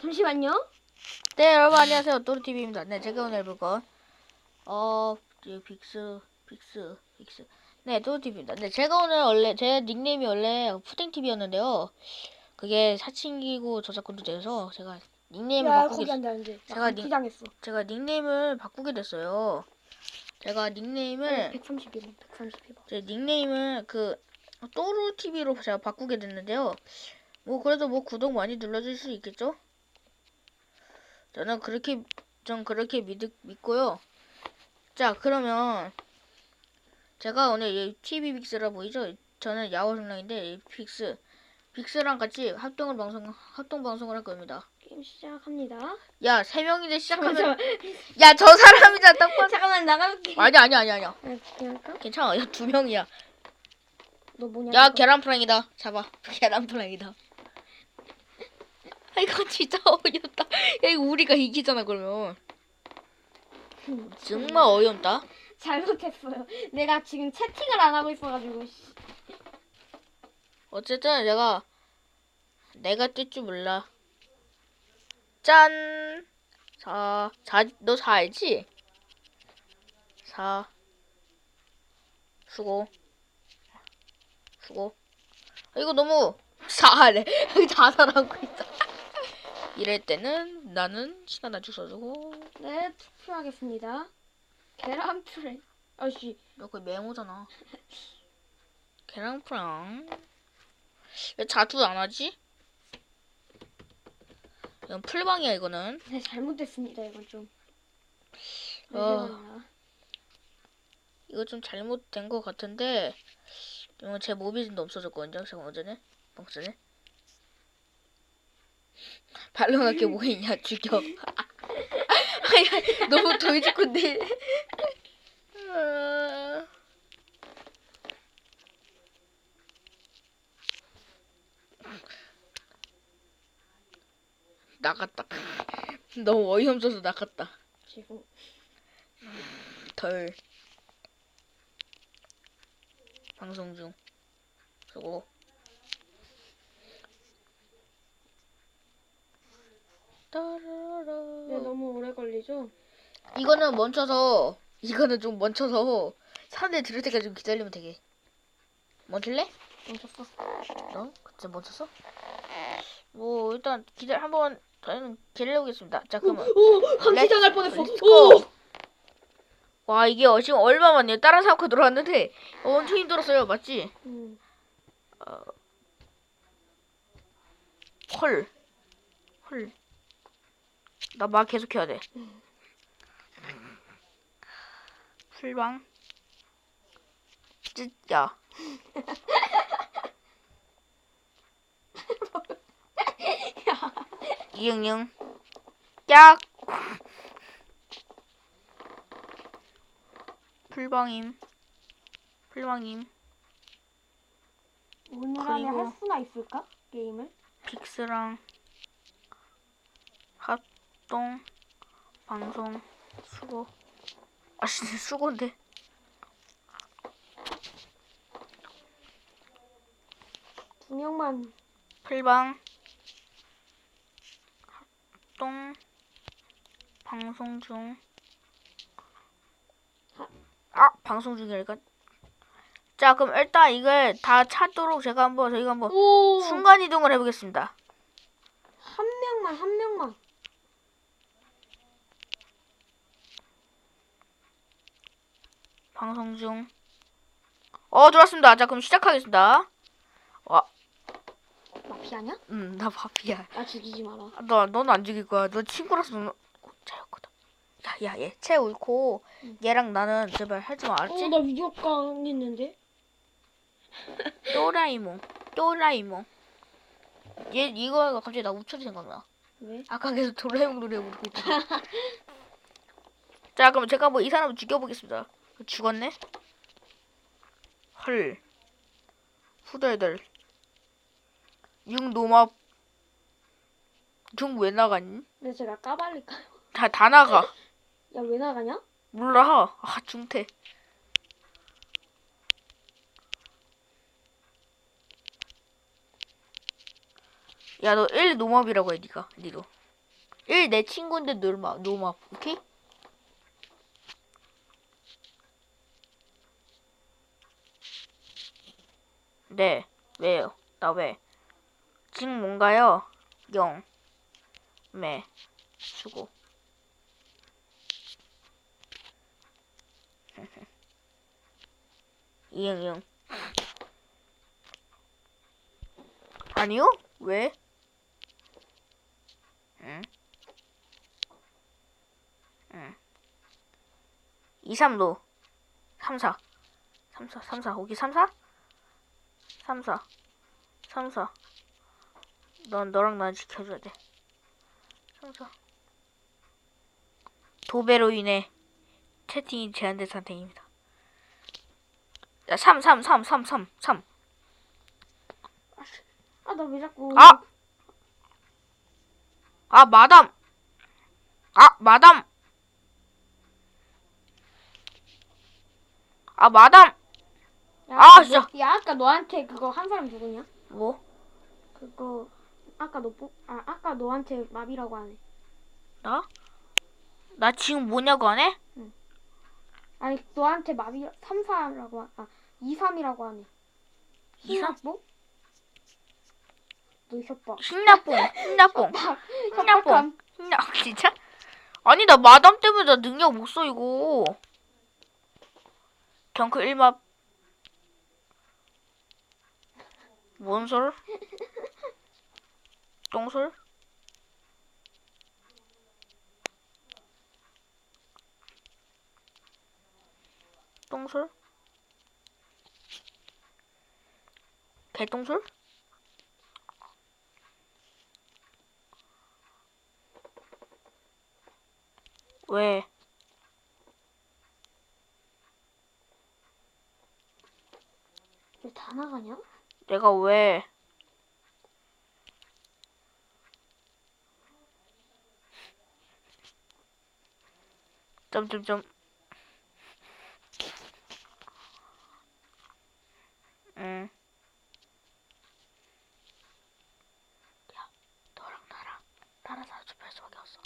잠시만요. 네 여러분 안녕하세요 또르TV입니다 네 제가 오늘 해볼 건 어... 이 빅스 빅스 빅스 네 또르TV입니다 네 제가 오늘 원래 제 닉네임이 원래 푸딩TV였는데요 그게 사칭기고 저작권도 돼서 제가 닉네임을 야 바꾸게 거기 앉아. 제가 니- 기장했어. 제가 닉네임을 바꾸게 됐어요 제가 닉네임을 131번 131번. 제 닉네임을 그 또르TV로 제가 바꾸게 됐는데요 뭐 그래도 뭐 구독 많이 눌러줄 수 있겠죠? 저는 그렇게 전 그렇게 믿, 믿고요. 자 그러면 제가 오늘 이 TV 빅스라 보이죠? 저는 야호생랑인데 이 빅스 빅스랑 같이 합동을 방송 합동 방송을 할 겁니다. 게임 시작합니다. 야 세 명이서 시작하면 야 저 사람이잖아 딱 봐. 잠깐만 나가볼게. 아니 아니 아니 아니야. 아, 그냥 할까? 괜찮아. 야 두 명이야. 너 뭐냐? 야? 계란 프랑이다. 잡아. 계란 프랑이다. 아 이거 진짜 어이없다. 야 이거 우리가 이기잖아 그러면. 음, 정말 어이없다. 잘못했어요. 내가 지금 채팅을 안 하고 있어가지고. 씨. 어쨌든 내가 내가 뜰 줄 몰라. 짠. 사, 사, 너 사 알지? 사. 수고. 수고. 아, 이거 너무 사래. 자살하고 있어. 이럴 때는 나는 시간 단축 써주고. 네 투표하겠습니다. 계란 프레. 아씨 너 그거 메모잖아. 계란프랑. 왜 자투 안 하지? 이건 풀방이야 이거는. 네 잘못됐습니다 이건 좀. 네, 어. 죄송합니다. 이거 좀 잘못된 것 같은데. 이거 제 모비즘도 없어졌거든요. 잠깐 전에. 방금 전에. 발롱할 게뭐 있냐 죽여. 너무. 아. 나갔다. 너무 어이없어서 나갔다. 지금 덜. 방송 중. 수고. 따라라. 네 너무 오래 걸리죠? 이거는 멈춰서 이거는 좀 멈춰서 사람들 들을 때까지 좀 기다리면 되게. 멈출래? 멈췄어. 너? 그때 멈췄어? 뭐 일단 기다려 한번 저희는 기다려보겠습니다. 자 그러면 오 감기 당할 뻔했어. 렛츠고. 오. 와 이게 어- 지금 얼마 만이에요? 다른 사람과 들어왔는데 엄청 힘들었어요. 맞지? 음. 헐. 헐. 나 말 계속 해야 돼. 풀방. 찢야. 이응응. 짝. 풀방임. 풀방임. 오늘 안에 그리고- 할 수나 있을까? 게임을? 빅스랑 합동 방송 수고 아씨 수고인데 두 명만 풀방 합동 방송 중 아, 방송 중이니까. 자, 그럼 일단 이걸 다 찾도록 제가 한번 저희가 한번 오. 순간 이동을 해보겠습니다. 한 명만 한 명만. 방송 중. 어, 들어왔습니다. 자, 그럼 시작하겠습니다. 마피아냐? 음, 나 바비야. 나 죽이지 마라. 너, 너는 안 죽일 거야. 너 친구라서 어, 잘했거든. 야, 야, 얘, 채 옳고, 얘랑 나는 제발 하지 마, 알았지? 어, 나 위디오 강했는데. 또라이몽, 또라이몽. 얘, 이거가 갑자기 나 우철이 생각나. 왜? 아까 계속 도라에몽 노래 부르고 있잖아. 자, 그럼 제가 뭐 이 사람을 죽여보겠습니다. 죽었네? 헐. 후덜덜. 육노마. 중왜 나갔니? 근데 제가 까발릴까요? 다, 다 나가. 야, 왜 나가냐? 몰라. 아, 중태. 야, 너 1 노맙이라고 해, 니가. 니도. 1 내 친구인데 노마 노마 오케이? 네 왜요? 나 왜? 지금 뭔가요? 영, 매, 수고. 이응 이응. 아니요? 왜? 응? 응. 2, 3도. 3, 4. 3, 4, 3, 4. 오기 3, 4? 3, 4. 3, 4. 넌 너랑 난 지켜줘야 돼. 3, 4. 도배로 인해 채팅이 제한된 상태입니다. 야, 3, 3, 3, 3, 3, 3. 아, 나 왜 자꾸. 아! 아, 마담! 아, 마담! 아, 마담! 야, 아, 진짜. 너, 야, 아까 너한테 그거 한 사람 누구냐? 뭐? 그거 아까 너 뽑, 아, 아까 너한테 마비라고 하네. 나? 나 지금 뭐냐고 하네? 아니, 너한테 마비 3, 4라고 아, 2, 3이라고 하네. 이, 삼? 뭐? 너 협박. 신나뽕, 신나뽕, 협박함. 신나, 진짜? 아니, 나 마담 때문에 나 능력 못 써, 이거. 경크 1맙. 뭔 솔? 똥솔? 똥솔? 개똥솔? 왜? 왜 다 나가냐? 내가 왜? 점점점. 응. 야, 너랑 나랑 나랑 나랑 좁힐 수밖에 없어.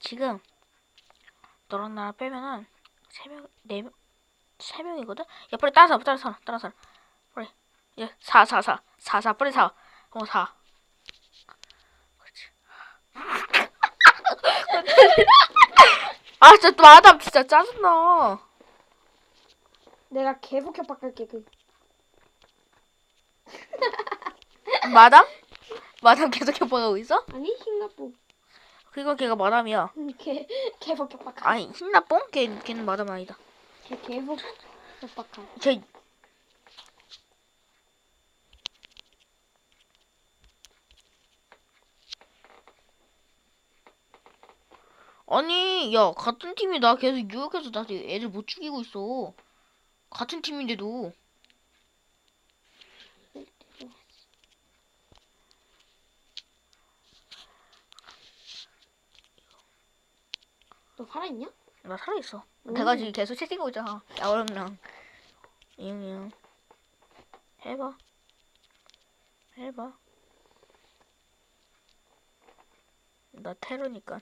지금 너랑 나랑 빼면은 세 명, 네 명, 세 명이거든. 야, 빨리 다른 사람, 다른 사람, 다른 사람. 빨리. 예, 4, 4, 4. 4, 4, 빨리 4. 어, 4. 그렇지. 아, 진짜 또 마담 진짜 짜증나. 내가 계속 협박할게. 그 마담? 마담 계속 협박하고 있어? 아니 흰나뽕. 그거 걔가 마담이야. 걔 계속 협박함. 아니, 흰나뽕? 걔, 걔는 마담 아니다. 걔 계속 협박함. 걔. 아니, 야, 같은 팀이 나 계속 유혹해서 나 애들 못 죽이고 있어. 같은 팀인데도. 너 살아있냐? 나 살아있어. 음. 내가 지금 계속 채팅하고 있잖아. 야, 어렵랑. 이응, 해봐. 해봐. 나 테러니까.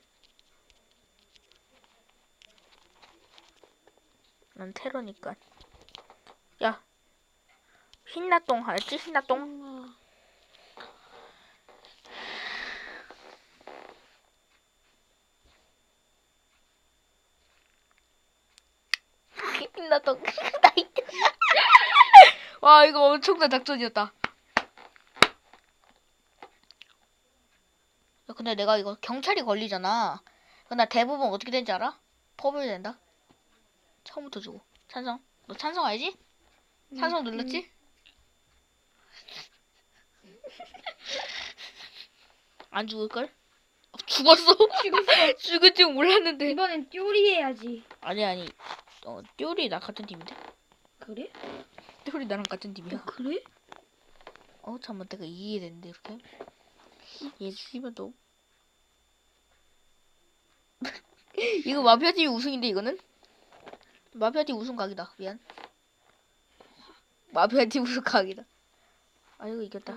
난 테러니까. 야. 신나똥 알지? 신나똥. 나이. 와, 이거 엄청난 작전이었다. 야, 근데 내가 이거 경찰이 걸리잖아. 나 대부분 어떻게 되는지 알아? 퍼블 된다. 처음부터 주고. 찬성. 너 찬성 알지? 찬성 눌렀지? 안 죽을걸? 어, 죽었어. 죽었어. 죽을 줄 몰랐는데. 이번엔 듀리 해야지. 아니, 아니. 어, 띠오리 나 같은 팀인데? 그래? 띠오리 나랑 같은 팀이야. 그래? 어, 잠깐만. 내가 이해되는데, 이렇게? 얘 씨발 너. 이거 마피아 팀이 우승인데, 이거는? 마피아팀 우승 각이다. 미안. 마피아팀 우승 각이다. 아, 이거 이겼다.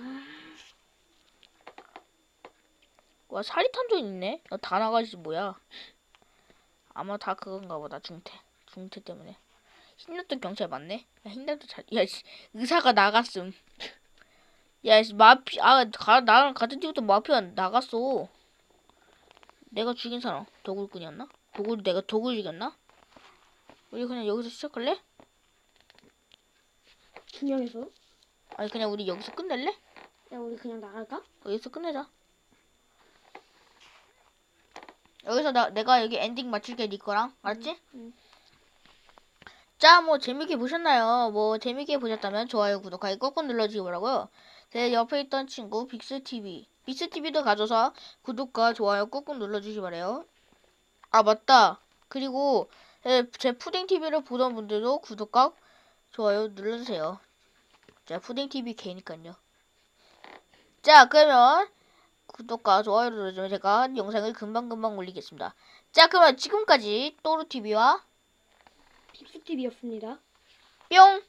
와 사리탄도 있네. 어, 다 나가지 뭐야? 아마 다 그건가 보다 중태 중태 때문에. 흰날도 경찰 맞네. 야 흰날도 잘. 야 씨, 의사가 나갔음. 야 씨, 마피 아 가, 나랑 같은 팀부터 마피아 나갔어. 내가 죽인 사람 도굴꾼이었나? 도굴 내가 도굴 죽였나? 우리 그냥 여기서 시작할래? 두 명이서? 아니 그냥 우리 여기서 끝낼래? 야 우리 그냥 나갈까? 여기서 끝내자. 여기서 나 내가 여기 엔딩 맞출게 니 거랑 알았지? 응. 자, 뭐 재밌게 보셨나요? 뭐 재밌게 보셨다면 좋아요, 구독하기 꾹꾹 눌러주기 바라고요. 제 옆에 있던 친구 빅스 TV, 빅스 TV도 가져서 구독과 좋아요 꾹꾹 눌러주시 바래요. 아 맞다. 그리고 제, 제 푸딩 TV를 보던 분들도 구독과 좋아요 눌러주세요. 자, 푸딩 TV 개니까요. 자, 그러면 구독과 좋아요를 눌러주면 제가 영상을 금방금방 올리겠습니다. 자, 그러면 지금까지 또르TV와 픽스 TV였습니다. 뿅!